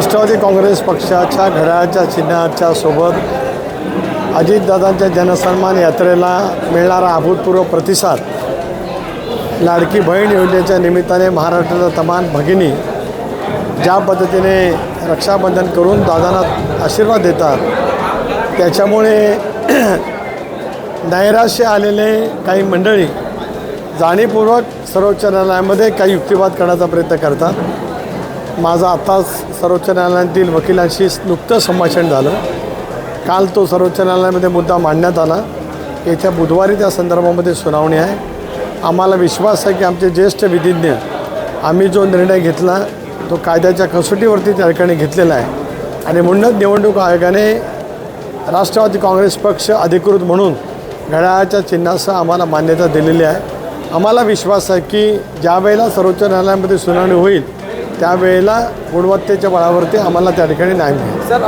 राष्ट्रवादी काँग्रेस पक्षाच्या घड्याळाच्या चिन्हाच्या सोबत अजितदादांच्या जनसन्मान यात्रेला मिळणारा अभूतपूर्व प्रतिसाद लाडकी बहीण योजनेच्या निमित्ताने महाराष्ट्राच्या तमाम भगिनी ज्या पद्धतीने रक्षाबंधन करून दादांना आशीर्वाद देतात त्याच्यामुळे नैराश्य आलेले काही मंडळी जाणीवपूर्वक सर्वोच्च न्यायालयामध्ये काही युक्तिवाद करण्याचा प्रयत्न करतात. माझं आत्ताच सर्वोच्च न्यायालयातील वकिलांशी नुकतं संभाषण झालं. काल तो सर्वोच्च न्यायालयामध्ये मुद्दा मांडण्यात आला. येत्या बुधवारी त्या संदर्भामध्ये सुनावणी आहे. आम्हाला विश्वास आहे की आमचे ज्येष्ठ विधिज्ञ आम्ही जो निर्णय घेतला तो कायद्याच्या कसोटीवरती त्या ठिकाणी घेतलेला आहे. आणि म्हणूनच निवडणूक आयोगाने राष्ट्रवादी काँग्रेस पक्ष अधिकृत म्हणून घड्याळाच्या चिन्हासह आम्हाला मान्यता दिलेली आहे. आम्हाला विश्वास आहे की ज्यावेळेला सर्वोच्च न्यायालयामध्ये सुनावणी होईल त्यावेळेला गुणवत्तेच्या बळावरती आम्हाला त्या ठिकाणी न्याय मिळेल. सर